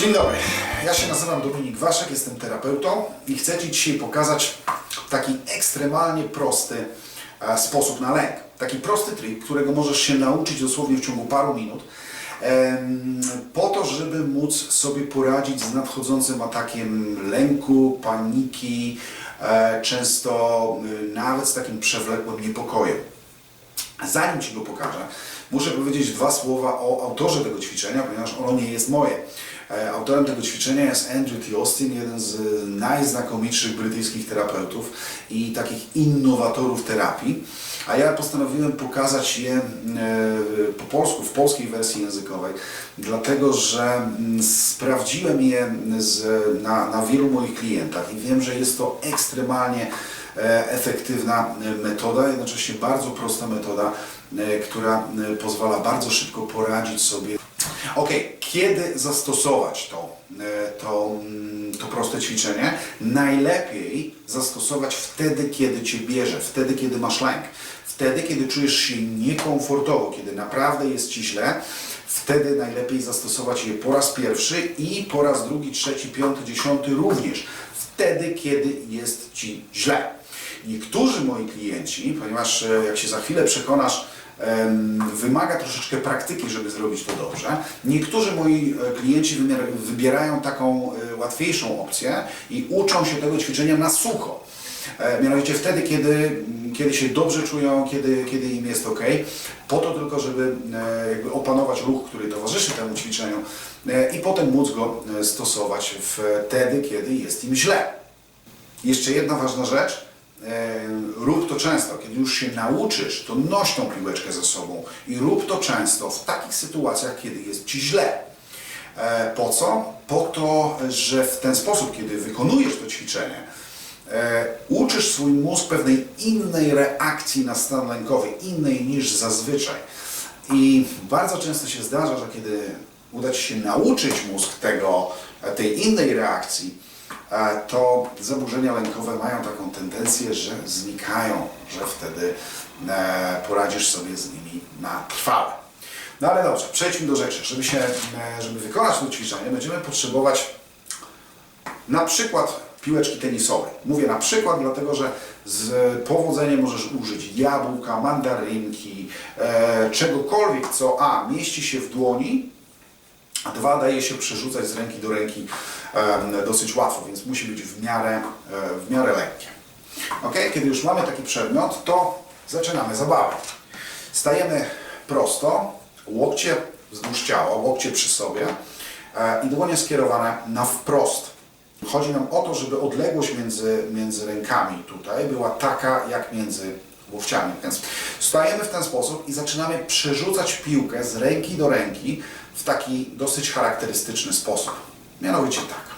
Dzień dobry, ja się nazywam Dominik Waszek, jestem terapeutą i chcę Ci dzisiaj pokazać taki ekstremalnie prosty e, sposób na lęk. Taki prosty trik, którego możesz się nauczyć dosłownie w ciągu paru minut, po to, żeby móc sobie poradzić z nadchodzącym atakiem lęku, paniki, e, często y, nawet z takim przewlekłym niepokojem. Zanim Ci go pokażę, muszę powiedzieć dwa słowa o autorze tego ćwiczenia, ponieważ ono nie jest moje. E, Autorem tego ćwiczenia jest Andrew T. Austin, jeden z najznakomitszych brytyjskich terapeutów i takich innowatorów terapii. A ja postanowiłem pokazać je e, po polsku, w polskiej wersji językowej, dlatego że mm, sprawdziłem je z, na, na wielu moich klientach i wiem, że jest to ekstremalnie e, efektywna metoda, jednocześnie bardzo prosta metoda, która pozwala bardzo szybko poradzić sobie. Ok, kiedy zastosować to, e, to, mm, to proste ćwiczenie? Najlepiej zastosować wtedy, kiedy Cię bierze, wtedy, kiedy masz lęk, wtedy, kiedy czujesz się niekomfortowo, kiedy naprawdę jest Ci źle, wtedy najlepiej zastosować je po raz pierwszy i po raz drugi, trzeci, piąty, dziesiąty również. Wtedy, kiedy jest Ci źle. Niektórzy moi klienci, ponieważ e, jak się za chwilę przekonasz, wymaga troszeczkę praktyki, żeby zrobić to dobrze. Niektórzy moi e, klienci wybierają taką e, łatwiejszą opcję i uczą się tego ćwiczenia na sucho. E, Mianowicie wtedy, kiedy, mm, kiedy się dobrze czują, kiedy, kiedy im jest ok, po to tylko, żeby jakby opanować ruch, który towarzyszy temu ćwiczeniu i potem móc go stosować wtedy, kiedy jest im źle. Jeszcze jedna ważna rzecz. E, rób to często. Kiedy już się nauczysz, to noś tą piłeczkę ze sobą i rób to często w takich sytuacjach, kiedy jest Ci źle. E, po co? Po to, że w ten sposób, kiedy wykonujesz to ćwiczenie, e, uczysz swój mózg pewnej innej reakcji na stan lękowy, innej niż zazwyczaj. I bardzo często się zdarza, że kiedy uda Ci się nauczyć mózg tego, tej innej reakcji, to zaburzenia lękowe mają taką tendencję, że znikają, że wtedy e, poradzisz sobie z nimi na trwałe. No ale dobrze, przejdźmy do rzeczy. Żeby, się, e, żeby wykonać to ćwiczenie, będziemy potrzebować na przykład piłeczki tenisowej. Mówię na przykład, dlatego że z powodzeniem możesz użyć jabłka, mandarynki, e, czegokolwiek, co a mieści się w dłoni, a dwa daje się przerzucać z ręki do ręki dosyć łatwo, więc musi być w miarę, e, w miarę lekkie. Ok, kiedy już mamy taki przedmiot, to zaczynamy zabawę. Stajemy prosto, łokcie wzdłuż ciała, łokcie przy sobie e, i dłonie skierowane na wprost. Chodzi nam o to, żeby odległość między, między rękami tutaj była taka jak między łokciami. Więc stajemy w ten sposób i zaczynamy przerzucać piłkę z ręki do ręki w taki dosyć charakterystyczny sposób. Mianowicie tak.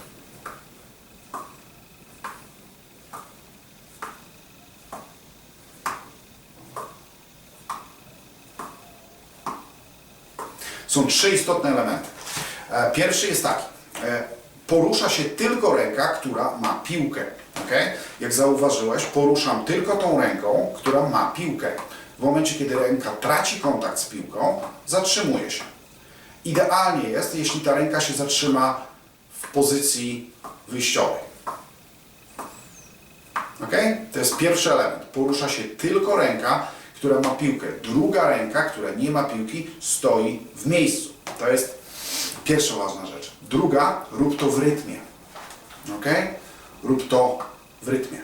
Są trzy istotne elementy. E, Pierwszy jest taki. Porusza się tylko ręka, która ma piłkę. Okay? Jak zauważyłeś, poruszam tylko tą ręką, która ma piłkę. W momencie, kiedy ręka traci kontakt z piłką, zatrzymuje się. Idealnie jest, jeśli ta ręka się zatrzyma w pozycji wyjściowej. Ok? To jest pierwszy element. Porusza się tylko ręka, która ma piłkę. Druga ręka, która nie ma piłki, stoi w miejscu. To jest pierwsza ważna rzecz. Druga, rób to w rytmie. Ok? Rób to w rytmie.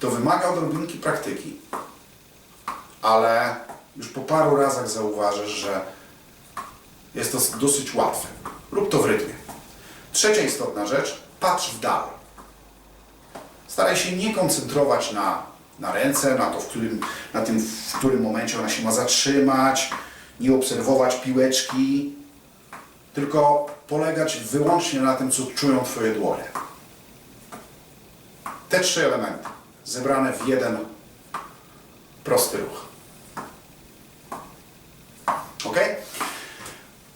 To wymaga odrobinki praktyki, ale już po paru razach zauważysz, że jest to dosyć łatwe. Rób to w rytmie. Trzecia istotna rzecz, patrz w dal. Staraj się nie koncentrować na, na ręce, na, to, w którym, na tym, w którym momencie ona się ma zatrzymać, nie obserwować piłeczki, tylko polegać wyłącznie na tym, co czują Twoje dłonie. Te trzy elementy zebrane w jeden prosty ruch. Ok?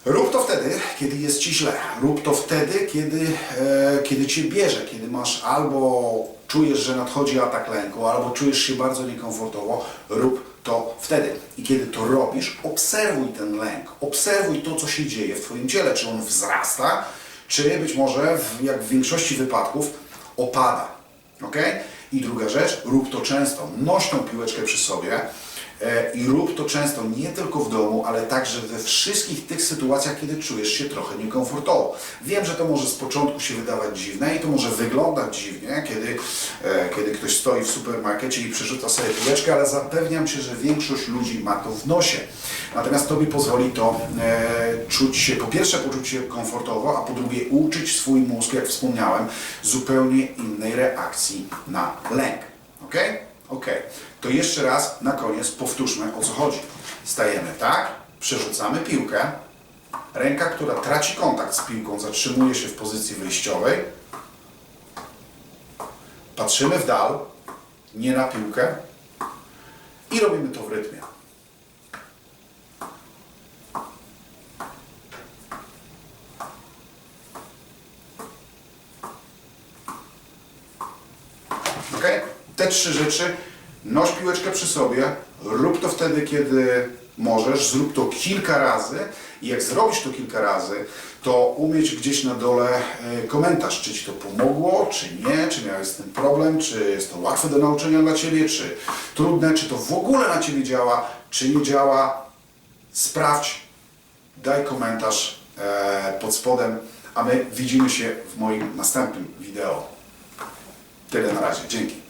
Rób to wtedy, kiedy jest Ci źle. Rób to wtedy, kiedy, e, kiedy Cię bierze, kiedy masz albo czujesz, że nadchodzi atak lęku, albo czujesz się bardzo niekomfortowo. Rób to wtedy. I kiedy to robisz, obserwuj ten lęk, obserwuj to, co się dzieje w Twoim ciele, czy on wzrasta, czy być może, jak w większości wypadków, opada. ok? I druga rzecz, rób to często. Noś tą piłeczkę przy sobie i rób to często nie tylko w domu, ale także we wszystkich tych sytuacjach, kiedy czujesz się trochę niekomfortowo. Wiem, że to może z początku się wydawać dziwne i to może wyglądać dziwnie, kiedy, e, kiedy ktoś stoi w supermarkecie i przerzuca sobie piłeczkę, ale zapewniam Cię, że większość ludzi ma to w nosie. Natomiast Tobie pozwoli to e, czuć się, po pierwsze poczuć się komfortowo, a po drugie uczyć swój mózg, jak wspomniałem, zupełnie innej reakcji na lęk. Ok? Ok. To jeszcze raz na koniec powtórzmy o co chodzi. Stajemy tak, przerzucamy piłkę, ręka, która traci kontakt z piłką, zatrzymuje się w pozycji wyjściowej, patrzymy w dal, nie na piłkę i robimy to w rytmie. Ok? Te trzy rzeczy. Noś piłeczkę przy sobie. Rób to wtedy, kiedy możesz. Zrób to kilka razy. I jak zrobisz to kilka razy, to umieć gdzieś na dole e, komentarz, czy Ci to pomogło, czy nie, czy miałeś z tym problem, czy jest to łatwe do nauczenia dla Ciebie, czy trudne, czy to w ogóle na Ciebie działa, czy nie działa. Sprawdź, daj komentarz e, pod spodem, a my widzimy się w moim następnym wideo. Tyle na razie. Dzięki.